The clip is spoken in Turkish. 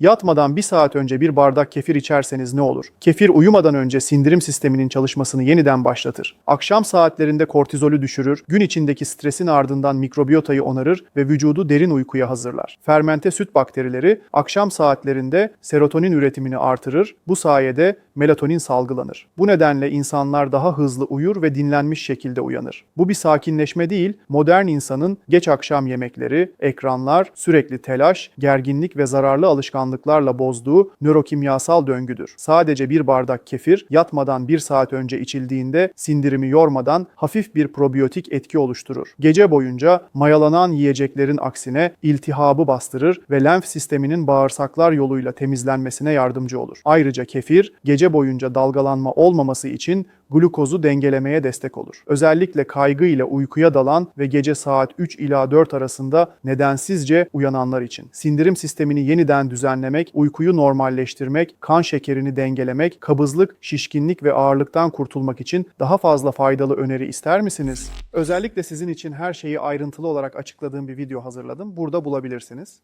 Yatmadan bir saat önce bir bardak kefir içerseniz ne olur? Kefir uyumadan önce sindirim sisteminin çalışmasını yeniden başlatır. Akşam saatlerinde kortizolü düşürür, gün içindeki stresin ardından mikrobiyotayı onarır ve vücudu derin uykuya hazırlar. Fermente süt bakterileri akşam saatlerinde serotonin üretimini artırır. Bu sayede melatonin salgılanır. Bu nedenle insanlar daha hızlı uyur ve dinlenmiş şekilde uyanır. Bu bir sakinleşme değil, modern insanın geç akşam yemekleri, ekranlar, sürekli telaş, gerginlik ve zararlı alışkanlıklarla bozduğu nörokimyasal döngüdür. Sadece bir bardak kefir yatmadan bir saat önce içildiğinde sindirimi yormadan hafif bir probiyotik etki oluşturur. Gece boyunca mayalanan yiyeceklerin aksine iltihabı bastırır ve lenf sisteminin bağırsaklar yoluyla temizlenmesine yardımcı olur. Ayrıca kefir gece boyunca dalgalanma olmaması için glukozu dengelemeye destek olur. Özellikle kaygı ile uykuya dalan ve gece saat 3 ila 4 arasında nedensizce uyananlar için. Sindirim sistemini yeniden düzenlemek, uykuyu normalleştirmek, kan şekerini dengelemek, kabızlık, şişkinlik ve ağırlıktan kurtulmak için daha fazla faydalı öneri ister misiniz? Özellikle sizin için her şeyi ayrıntılı olarak açıkladığım bir video hazırladım. Burada bulabilirsiniz.